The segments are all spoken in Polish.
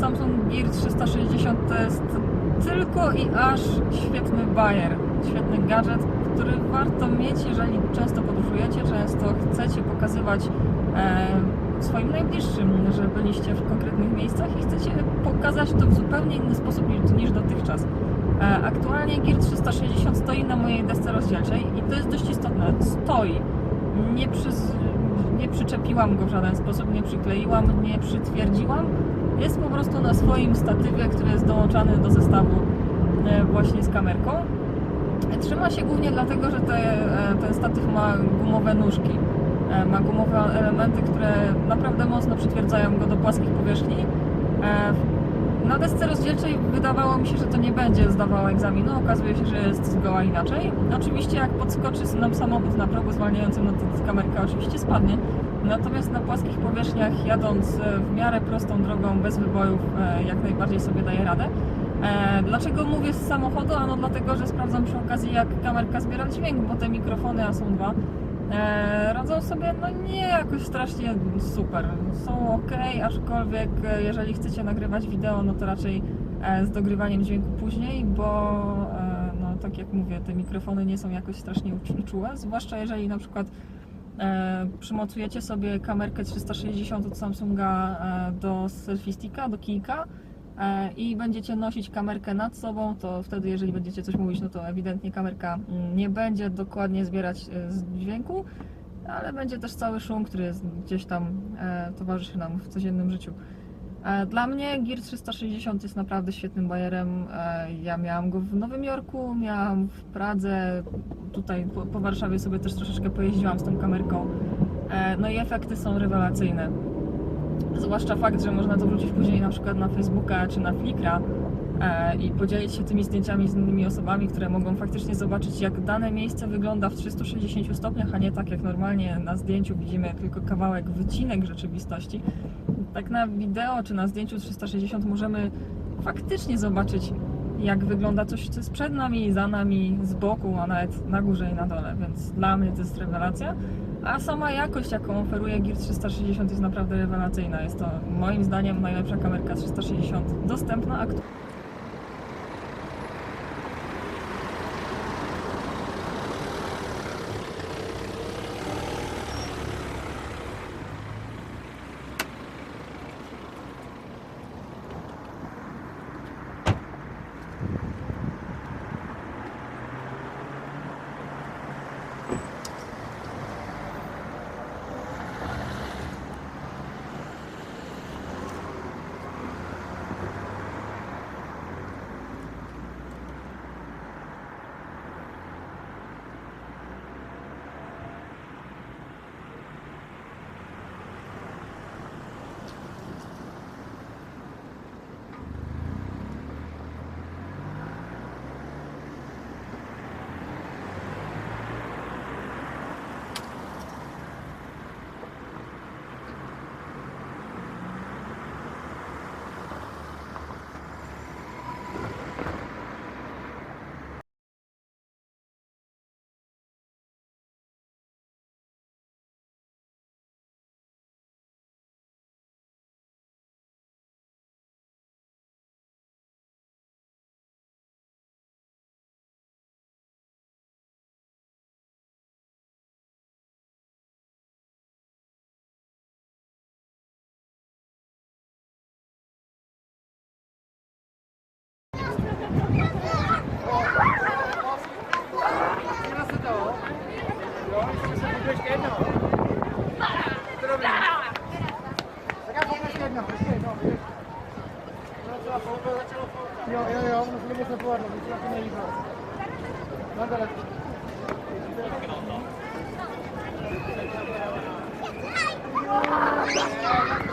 Samsung Gear 360 to jest tylko i aż świetny bajer, świetny gadżet, który warto mieć, jeżeli często podróżujecie, często chcecie pokazywać e, swoim najbliższym, że byliście w konkretnych miejscach i chcecie pokazać to w zupełnie inny sposób niż, niż dotychczas. E, aktualnie Gear 360 stoi na mojej desce rozdzielczej i to jest dość istotne. Stoi. Nie, przyz, nie przyczepiłam go w żaden sposób, nie przykleiłam, nie przytwierdziłam. Jest po prostu na swoim statywie, który jest dołączany do zestawu e, właśnie z kamerką. Trzyma się głównie dlatego, że te, e, ten statyw ma gumowe nóżki. E, Ma gumowe elementy, które naprawdę mocno przytwierdzają go do płaskich powierzchni. Na desce rozdzielczej wydawało mi się, że to nie będzie zdawało egzaminu. Okazuje się, że jest zgoła inaczej. Oczywiście jak podskoczy nam samochód na progu zwalniającym, no to kamerka oczywiście spadnie. Natomiast na płaskich powierzchniach jadąc e, w miarę prostą drogą, bez wybojów, e, jak najbardziej sobie daje radę. E, Dlaczego mówię z samochodu? Ano dlatego, że sprawdzam przy okazji jak kamerka zbiera dźwięk, bo te mikrofony, a są dwa, radzą sobie no nie jakoś strasznie super. Są ok, aczkolwiek jeżeli chcecie nagrywać wideo, no to raczej z dogrywaniem dźwięku później, bo no tak jak mówię, te mikrofony nie są jakoś strasznie czułe, zwłaszcza jeżeli na przykład e, przymocujecie sobie kamerkę 360 od Samsunga e, do selfie sticka, do kijka e, i będziecie nosić kamerkę nad sobą, to wtedy jeżeli będziecie coś mówić, no to ewidentnie kamerka mm, nie będzie dokładnie zbierać e, z dźwięku, ale będzie też cały szum, który jest gdzieś tam towarzyszy nam w codziennym życiu. E, Dla mnie Gear 360 jest naprawdę świetnym bajerem. E, Ja miałam go w Nowym Jorku, miałam w Pradze, tutaj po, po Warszawie sobie też troszeczkę pojeździłam z tą kamerką. E, No i efekty są rewelacyjne. Zwłaszcza fakt, że można to wrzucić później na przykład na Facebooka czy na Flickra i podzielić się tymi zdjęciami z innymi osobami, które mogą faktycznie zobaczyć, jak dane miejsce wygląda w 360 stopniach, a nie tak jak normalnie na zdjęciu widzimy tylko kawałek, wycinek rzeczywistości. Tak na wideo czy na zdjęciu 360 możemy faktycznie zobaczyć, jak wygląda coś, co jest przed nami, za nami, z boku, a nawet na górze i na dole, więc dla mnie to jest rewelacja. A sama jakość, jaką oferuje Gear 360 jest naprawdę rewelacyjna. Jest to moim zdaniem najlepsza kamerka 360 dostępna aktualnie. Let's go!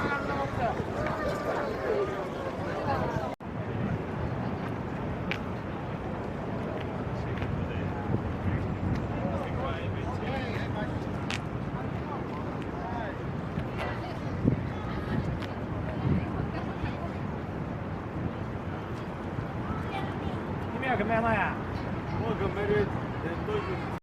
买嘛呀？我可买的，人都有。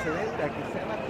excelente, aqui, se llama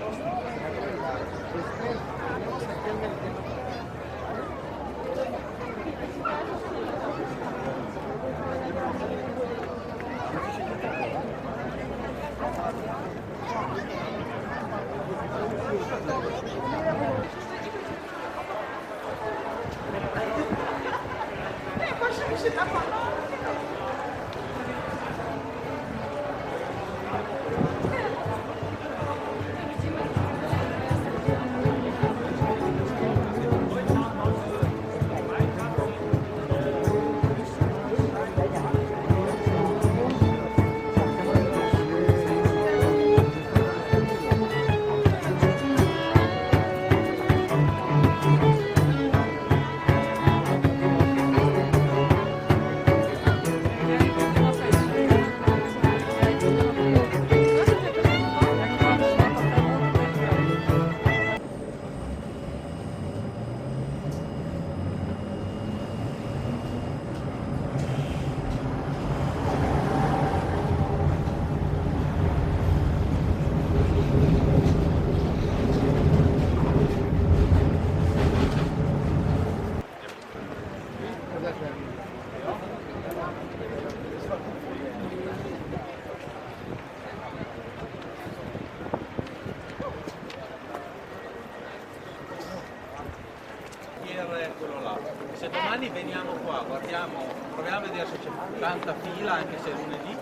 Se domani veniamo qua, guardiamo, proviamo a vedere se c'è tanta fila, anche se è lunedì,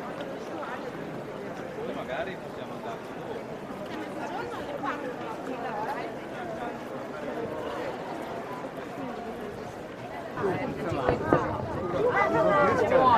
poi magari possiamo andare dopo. Sí,